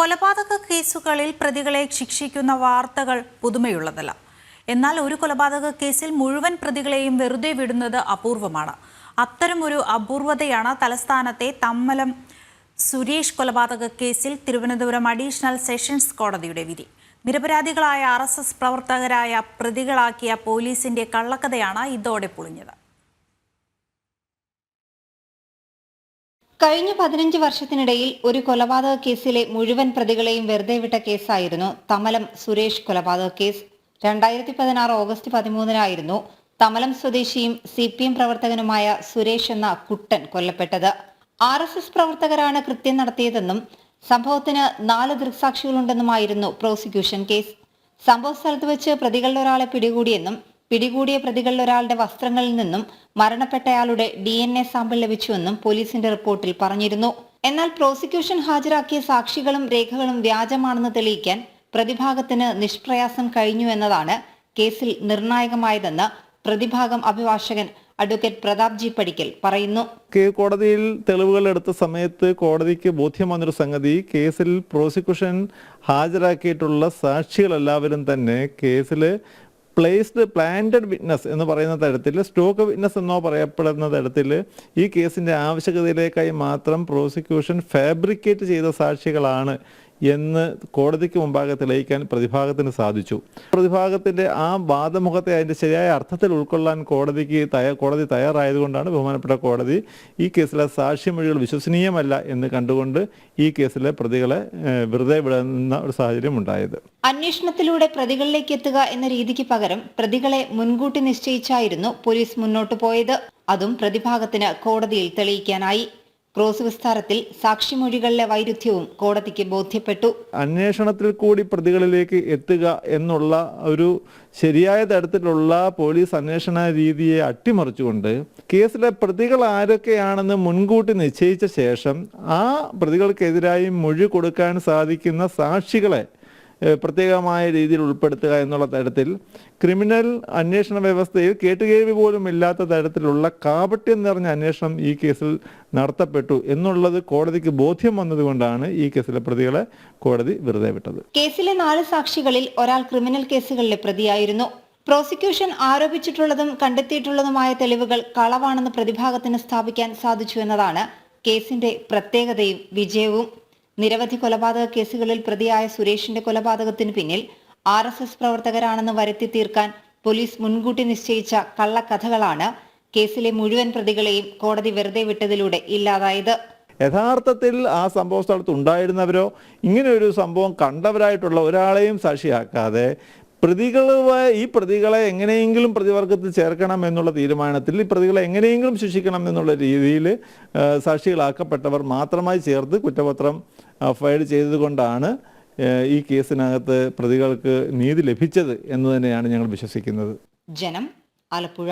കൊലപാതക കേസുകളിൽ പ്രതികളെ ശിക്ഷിക്കുന്ന വാർത്തകൾ പുതുമയുള്ളതല്ല. എന്നാൽ ഒരു കൊലപാതക കേസിൽ മുഴുവൻ പ്രതികളെയും വെറുതെ വിടുന്നത് അപൂർവമാണ്. അത്തരമൊരു അപൂർവതയാണ് തലസ്ഥാനത്തെ തമ്മലം സുരേഷ് കൊലപാതക കേസിൽ തിരുവനന്തപുരം അഡീഷണൽ സെഷൻസ് കോടതിയുടെ വിധി. നിരപരാധികളായ ആർ പ്രവർത്തകരായ പ്രതികളാക്കിയ പോലീസിന്റെ കള്ളക്കഥയാണ് ഇതോടെ പൊളിഞ്ഞത്. കഴിഞ്ഞ പതിനഞ്ച് വർഷത്തിനിടയിൽ ഒരു കൊലപാതക കേസിലെ മുഴുവൻ പ്രതികളെയും വെറുതെ വിട്ട കേസായിരുന്നു തമലം സുരേഷ് കൊലപാതക കേസ്. രണ്ടായിരത്തി പതിനാറ് ഓഗസ്റ്റ് പതിമൂന്നിനായിരുന്നു തമലം സ്വദേശിയും സി പി എം പ്രവർത്തകനുമായ സുരേഷ് എന്ന കുട്ടൻ കൊല്ലപ്പെട്ടത്. ആർ എസ് എസ് പ്രവർത്തകരാണ് കൃത്യം നടത്തിയതെന്നും സംഭവത്തിന് നാല് ദൃക്സാക്ഷികളുണ്ടെന്നുമായിരുന്നു പ്രോസിക്യൂഷൻ കേസ്. സംഭവ സ്ഥലത്ത് വെച്ച് പ്രതികളിൽ ഒരാളെ പിടികൂടിയെന്നും പിടികൂടിയ പ്രതികളിൽ ഒരാളുടെ വസ്ത്രങ്ങളിൽ നിന്നും മരണപ്പെട്ടയാളുടെ ഡി എൻ എ സാമ്പിൾ ലഭിച്ചുവെന്നും പോലീസിന്റെ റിപ്പോർട്ടിൽ പറഞ്ഞിരുന്നു. എന്നാൽ പ്രോസിക്യൂഷൻ ഹാജരാക്കിയ സാക്ഷികളും രേഖകളും വ്യാജമാണെന്ന് തെളിയിക്കാൻ പ്രതിഭാഗത്തിന് നിഷ്പ്രയാസം കഴിഞ്ഞു എന്നതാണ് കേസിൽ നിർണായകമായതെന്ന് പ്രതിഭാഗം അഭിഭാഷകൻ അഡ്വക്കേറ്റ് പ്രതാപ് ജി പടിക്കൽ പറയുന്നു. കോടതിയിൽ തെളിവുകൾ എടുത്ത സമയത്ത് കോടതിക്ക് ബോധ്യം വന്നൊരു സംഗതി കേസിൽ പ്രോസിക്യൂഷൻ ഹാജരാക്കിയിട്ടുള്ള സാക്ഷികളെല്ലാവരും തന്നെ കേസിൽ പ്ലേസ്ഡ് പ്ലാന്റഡ് വിറ്റ്നസ് എന്ന് പറയുന്ന തരത്തിൽ സ്റ്റോക്ക് വിറ്റ്നസ് എന്നോ പറയപ്പെടുന്ന തരത്തിൽ ഈ കേസിന്റെ ആവശ്യകതയിലേക്കായി മാത്രം പ്രോസിക്യൂഷൻ ഫാബ്രിക്കേറ്റ് ചെയ്ത സാക്ഷികളാണ് എന്ന് കോടതിക്ക് മുമ്പാകെ തെളിയിക്കാൻ പ്രതിഭാഗത്തിന് സാധിച്ചു. പ്രതിഭാഗത്തിന്റെ ആ വാദമുഖത്തെ അതിന്റെ ശരിയായ അർത്ഥത്തിൽ ഉൾക്കൊള്ളാൻ കോടതിക്ക് തയ്യാ കോടതി തയ്യാറായതുകൊണ്ടാണ് ബഹുമാനപ്പെട്ട കോടതി ഈ കേസിലെ സാക്ഷിമൊഴികൾ വിശ്വസനീയമല്ല എന്ന് കണ്ടുകൊണ്ട് ഈ കേസിലെ പ്രതികളെ വെറുതെ വിടുന്ന ഒരു സാഹചര്യം ഉണ്ടായത്. അന്വേഷണത്തിലൂടെ പ്രതികളിലേക്ക് എത്തുക എന്ന രീതിക്ക് പകരം പ്രതികളെ മുൻകൂട്ടി നിശ്ചയിച്ചായിരുന്നു പോലീസ് മുന്നോട്ടു പോയത്. അതും പ്രതിഭാഗത്തിന് കോടതിയിൽ തെളിയിക്കാനായി. ക്രോസ് വിസ്താരത്തിൽ സാക്ഷിമൊഴികളിലെ വൈരുദ്ധ്യവും കോടതിക്ക് ബോധ്യപ്പെട്ടു. അന്വേഷണത്തിൽ കൂടി പ്രതികളിലേക്ക് എത്തുക എന്നുള്ള ഒരു ശരിയായ തരത്തിലുള്ള പോലീസ് അന്വേഷണ രീതിയെ അട്ടിമറിച്ചുകൊണ്ട് കേസിലെ പ്രതികൾ ആരൊക്കെയാണെന്ന് മുൻകൂട്ടി നിശ്ചയിച്ച ശേഷം ആ പ്രതികൾക്കെതിരായി മൊഴി കൊടുക്കാൻ സാധിക്കുന്ന സാക്ഷികളെ പ്രത്യേകമായ രീതിയിൽ ഉൾപ്പെടുത്തുക എന്നുള്ള തരത്തിൽ ക്രിമിനൽ അന്വേഷണ വ്യവസ്ഥയിൽ കേട്ടുകേൾവി പോലും ഇല്ലാത്ത തരത്തിലുള്ള കാപട്യം നിറഞ്ഞ അന്വേഷണം ഈ കേസിൽ നടത്തപ്പെട്ടു എന്നുള്ളത് കോടതിക്ക് ബോധ്യം വന്നതുകൊണ്ടാണ് ഈ കേസിലെ പ്രതികളെ കോടതി വെറുതെ വിട്ടത്. കേസിലെ നാല് സാക്ഷികളിൽ ഒരാൾ ക്രിമിനൽ കേസുകളിലെ പ്രതിയായിരുന്നു. പ്രോസിക്യൂഷൻ ആരോപിച്ചിട്ടുള്ളതും കണ്ടെത്തിയിട്ടുള്ളതുമായ തെളിവുകൾ കളവാണെന്ന് പ്രതിഭാഗത്തിന് സ്ഥാപിക്കാൻ സാധിച്ചു എന്നതാണ് കേസിന്റെ പ്രത്യേകതയും വിജയവും. നിരവധി കൊലപാതക കേസുകളിൽ പ്രതിയായ സുരേഷിന്റെ കൊലപാതകത്തിന് പിന്നിൽ ആർ എസ് എസ് പ്രവർത്തകരാണെന്ന് വരുത്തി തീർക്കാൻ പോലീസ് മുൻകൂട്ടി നിശ്ചയിച്ച കള്ളക്കഥകളാണ് കേസിലെ മുഴുവൻ പ്രതികളെയും കോടതി വെറുതെ വിട്ടതിലൂടെ ഇല്ലാതായത്. യഥാർത്ഥത്തിൽ ആ സംഭവ സ്ഥലത്ത് ഉണ്ടായിരുന്നവരോ? ഇങ്ങനെ ഒരു സംഭവം കണ്ടവരായിട്ടുള്ള ഒരാളെയും സാക്ഷിയാക്കാതെ പ്രതികൾ ഈ പ്രതികളെ എങ്ങനെയെങ്കിലും പ്രതിവർഗത്തിൽ ചേർക്കണം എന്നുള്ള തീരുമാനത്തിൽ ഈ പ്രതികളെ എങ്ങനെയെങ്കിലും ശിക്ഷിക്കണം എന്നുള്ള രീതിയിൽ സാക്ഷികളാക്കപ്പെട്ടവർ മാത്രമായി ചേർത്ത് കുറ്റപത്രം ഫയൽ ചെയ്തതുകൊണ്ടാണ് ഈ കേസിനകത്ത് പ്രതികൾക്ക് നീതി ലഭിച്ചത് എന്ന് തന്നെയാണ് ഞങ്ങൾ വിശ്വസിക്കുന്നത്. ജനം ആലപ്പുഴ.